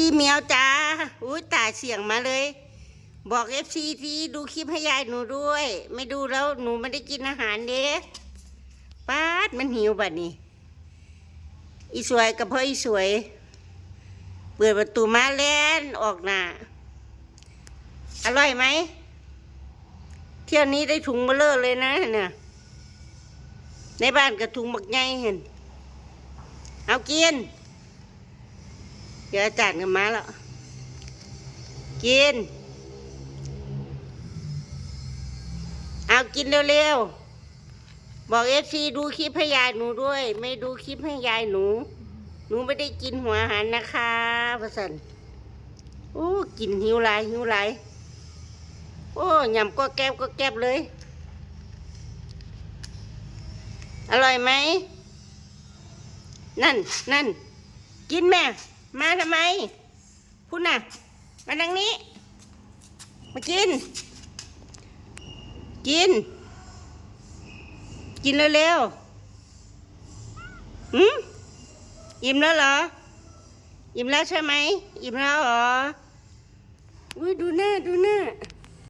พี่เมียวจ้า อุ้ยตาเสียงมาเลย บอกเอฟซีทีดูคลิปให้ยายหนูด้วย ไม่ดูแล้วหนูไม่ได้กินอาหารเด้ป้าดมันหิวบัดนี้ อีสวยกับพ่ออีสวย เปิดประตูมาแล่นออกหนาอร่อยไหม เที่ยวนี้ได้ถุงเบลเลอร์เลยนะเนี่ยในบ้านกับถุงบักใหญ่เห็น เอากิน เดี๋ยวอาจารย์กันมาแล้ว กิน เอากินเร็วๆ บอกเอฟซีดูคลิปให้ยายหนูด้วย ไม่ดูคลิปให้ยายหนู หนูไม่ได้กินหัวอาหารนะคะพระสันโอ้กินหิวหลหิวหลโอ้ยำก็แก้บก็แก้บเลย อร่อยไหม นั่นนั่นกินแม่ มาทำไมพุ่น่ะ มาทางนี้ มากิน กิน กินเร็วๆอืมอิ่มแล้วเหรอ อิ่มแล้วใช่ไหม อิ่มแล้วเหรอ อุ้ยดูหน้า ดูหน้า